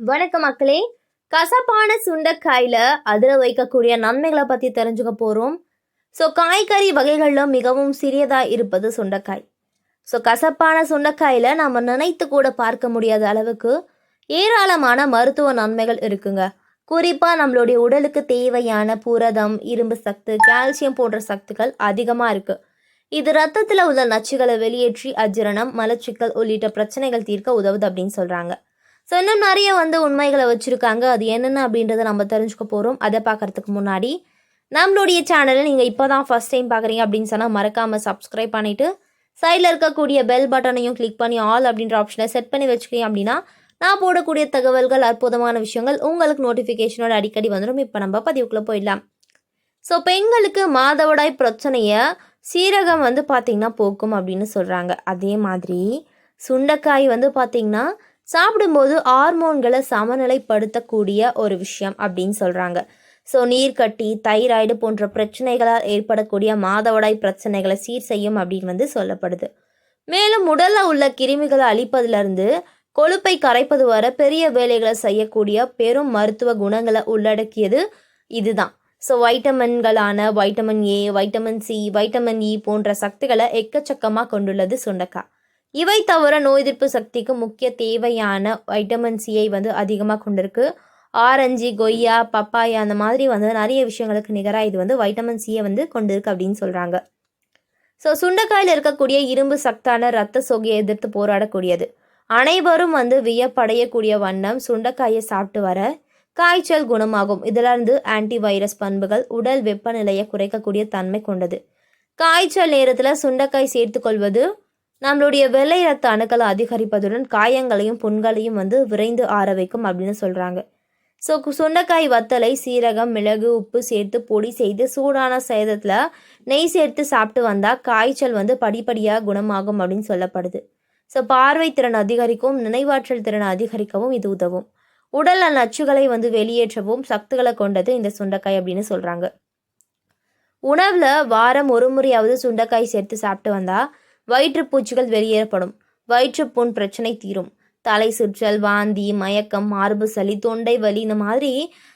வணக்கம் மக்களே. கசப்பான சுண்டைக்காயில் அதில் வைக்கக்கூடிய நன்மைகளை பற்றி தெரிஞ்சுக்க போகிறோம் ஸோ காய்கறி வகைகளில் மிகவும் சிறியதாக இருப்பது சுண்டைக்காய். ஸோ கசப்பான சுண்டைக்காயில் நம்ம நினைத்து கூட பார்க்க முடியாத அளவுக்கு ஏராளமான மருத்துவ நன்மைகள் இருக்குங்க. குறிப்பாக நம்மளுடைய உடலுக்கு தேவையான புரதம் இரும்பு சத்து கால்சியம் போன்ற சத்துக்கள் அதிகமாக இருக்குது இது ரத்தத்தில் உள்ள நச்சுகளை வெளியேற்றி அஜீரணம் மலச்சிக்கல் உள்ளிட்ட பிரச்சனைகள் தீர்க்க உதவுது அப்படின்னு சொல்கிறாங்க ஸோ இன்னும் நிறைய வந்து உண்மைகளை வச்சுருக்காங்க. அது என்னென்ன அப்படின்றத நம்ம தெரிஞ்சுக்க போகிறோம் அதை பார்க்கறதுக்கு முன்னாடி நம்மளுடைய சேனலை நீங்கள் இப்போ தான் ஃபஸ்ட் டைம் பார்க்குறீங்க அப்படின்னு சொன்னால் மறக்காமல் சப்ஸ்கிரைப் பண்ணிவிட்டு சைடில் இருக்கக்கூடிய பெல் பட்டனையும் கிளிக் பண்ணி ஆல் அப்படின்ற ஆப்ஷனை செட் பண்ணி வச்சுக்கிறீங்க அப்படின்னா நான் போடக்கூடிய தகவல்கள் அற்புதமான விஷயங்கள் உங்களுக்கு நோட்டிஃபிகேஷனோட அடிக்கடி வந்துடும். இப்போ நம்ம பதிவுக்குள்ளே போயிடலாம். ஸோ பெண்களுக்கு மாதவிடாய் பிரச்சனையை சீரகம் வந்து பார்த்திங்கன்னா போக்கும் அப்படின்னு சொல்கிறாங்க அதே மாதிரி சுண்டைக்காய் வந்து பார்த்திங்கன்னா சாப்பிடும்போது ஹார்மோன்களை சமநிலைப்படுத்தக்கூடிய ஒரு விஷயம் அப்படின்னு சொல்கிறாங்க ஸோ நீர்க்கட்டி தைராய்டு போன்ற பிரச்சனைகளால் ஏற்படக்கூடிய மாதவிடாய் பிரச்சனைகளை சீர் செய்யும் அப்படின்னு வந்து சொல்லப்படுது. மேலும் உடலில் உள்ள கிருமிகளை அழிப்பதிலிருந்து கொழுப்பை கரைப்பது வர பெரிய வேலைகளை செய்யக்கூடிய பெரும் மருத்துவ குணங்களை உள்ளடக்கியது இதுதான். So வைட்டமின்களான vitamin A vitamin C vitamin E போன்ற சக்திகளை எக்கச்சக்கமாக கொண்டுள்ளது சுண்டக்காய். இவை தவிர நோய் எதிர்ப்பு சக்திக்கு முக்கிய தேவையான வைட்டமின் சியை வந்து அதிகமாக கொண்டிருக்கு. ஆரஞ்சு கொய்யா பப்பாயா அந்த மாதிரி வந்து நிறைய விஷயங்களுக்கு நிகராக இது வந்து வைட்டமின் சியை வந்து கொண்டிருக்கு அப்படின்னு சொல்கிறாங்க ஸோ சுண்டைக்காயில் இருக்கக்கூடிய இரும்பு சக்தான ரத்த சோகையை எதிர்த்து போராடக்கூடியது. அனைவரும் வந்து வியப்படையக்கூடிய வண்ணம் சுண்டைக்காயை சாப்பிட்டு வர காய்ச்சல் குணமாகும். இதிலிருந்து ஆன்டி வைரஸ் பண்புகள் உடல் வெப்பநிலையை குறைக்கக்கூடிய தன்மை கொண்டது. காய்ச்சல் நேரத்தில் சுண்டைக்காய் சேர்த்துக்கொள்வது நம்மளுடைய வெள்ளை ரத்த அணுக்களை அதிகரிப்பதுடன் காயங்களையும் புண்களையும் வந்து விரைந்து ஆற வைக்கும் அப்படின்னு சொல்கிறாங்க ஸோ சுண்டைக்காய் வத்தலை சீரகம் மிளகு உப்பு சேர்த்து பொடி செய்து சூடான சேதத்தில் நெய் சேர்த்து சாப்பிட்டு வந்தால் காய்ச்சல் வந்து படிப்படியாக குணமாகும் அப்படின்னு சொல்லப்படுது. ஸோ பார்வை திறன் அதிகரிக்கவும் நினைவாற்றல் திறன் அதிகரிக்கவும் இது உதவும். உடல் நச்சுகளை வந்து வெளியேற்றவும் சக்திகளை கொண்டது இந்த சுண்டைக்காய் அப்படின்னு சொல்கிறாங்க உணவில் வாரம் ஒரு முறையாவது சுண்டைக்காய் சேர்த்து சாப்பிட்டு வந்தால் வயிற்றுப்பூச்சிகள் வெளியேறப்படும். வயிற்றுப்புண் பிரச்சனை தீரும். தலை சுற்றல் வாந்தி மயக்கம் மார்பு சளி தொண்டை வலி இந்த மாதிரி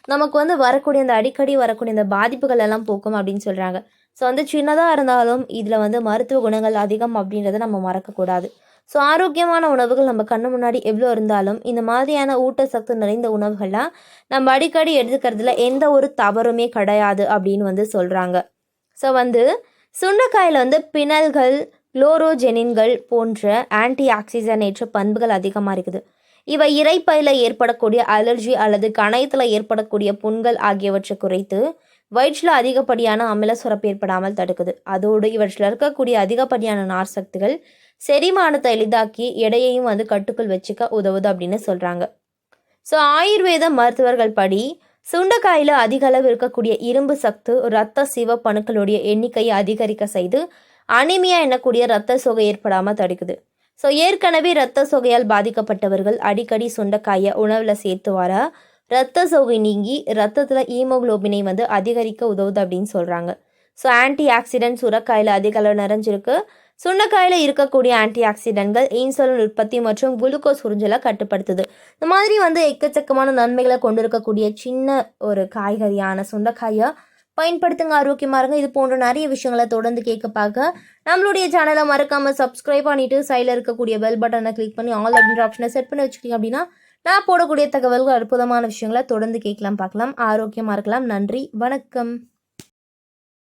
நமக்கு வந்து வரக்கூடிய அந்த அடிக்கடி வரக்கூடிய அந்த பாதிப்புகள் எல்லாம் போக்கும் அப்படின்னு சொல்கிறாங்க ஸோ வந்து சின்னதாக இருந்தாலும் இதில் வந்து மருத்துவ குணங்கள் அதிகம் அப்படின்றத நம்ம மறக்கக்கூடாது. ஸோ ஆரோக்கியமான உணவுகள் நம்ம கண்ணு முன்னாடி எவ்வளோ இருந்தாலும் இந்த மாதிரியான ஊட்டச்சத்து நிறைந்த உணவுகள்லாம் நம்ம அடிக்கடி எடுத்துக்கிறதுல எந்த ஒரு தவறுமே கிடையாது அப்படின்னு வந்து சொல்கிறாங்க ஸோ வந்து சுண்டைக்காயில் வந்து பிணல்கள் குளோரோஜெனின்கள் போன்ற ஆன்டி ஆக்சிஜனேற்ற பண்புகள் அதிகமாக இருக்குது. இவை இறைப்பையில் ஏற்படக்கூடிய அலர்ஜி அல்லது கணையத்தில் ஏற்படக்கூடிய புண்கள் ஆகியவற்றை குறைத்து வயிற்றில் அதிகப்படியான அமில சுரப்பு ஏற்படாமல் தடுக்குது. அதோடு இவற்றில் இருக்கக்கூடிய அதிகப்படியான நார் சக்திகள் செரிமானத்தை எளிதாக்கி எடையையும் வந்து கட்டுக்குள் வச்சுக்க உதவுது அப்படின்னு சொல்கிறாங்க ஸோ ஆயுர்வேத மருத்துவர்கள் படி சுண்டைக்காயில் அதிக அளவு இருக்கக்கூடிய இரும்பு சத்து இரத்த சிவப்பணுக்களுடைய எண்ணிக்கையை அதிகரிக்க செய்து அனிமியா எண்ணக்கூடிய இரத்த சோகை ஏற்படாமல் தடுக்குது. ஸோ ஏற்கனவே இரத்த சோகையால் பாதிக்கப்பட்டவர்கள் அடிக்கடி சுண்டைக்காயை உணவில் சேர்த்து வர இரத்த சோகை நீங்கி ரத்தத்தில் ஈமோகுளோபினை வந்து அதிகரிக்க உதவுது அப்படின்னு சொல்கிறாங்க ஸோ ஆன்டி ஆக்சிடென்ட் சுரக்காயில் அதிக அளவு நிறைஞ்சிருக்கு. சுண்டைக்காயில் இருக்கக்கூடிய ஆன்டி ஆக்சிடென்ட்கள் இன்சுலின் உற்பத்தி மற்றும் குளுக்கோஸ் உறிஞ்சலை கட்டுப்படுத்துது. இந்த மாதிரி வந்து எக்கச்சக்கமான நன்மைகளை கொண்டிருக்கக்கூடிய சின்ன ஒரு காய்கறியான சுண்டைக்காயை பயன்படுத்துங்க ஆரோக்கியமாக இருங்க. இது போன்ற நிறைய விஷயங்களை தொடர்ந்து கேட்க பார்க்க நம்மளுடைய சேனலை மறக்காமல் சப்ஸ்கிரைப் பண்ணிவிட்டு சைடில் இருக்கக்கூடிய பெல் பட்டனை கிளிக் பண்ணி ஆல் அப்படின்ற ஆப்ஷனை செட் பண்ணி வச்சுக்கிட்டீங்க அப்படின்னா நான் போடக்கூடிய தகவல்கள் அற்புதமான விஷயங்களை தொடர்ந்து கேட்கலாம் பார்க்கலாம். ஆரோக்கியமாக இருக்கலாம். நன்றி. வணக்கம்.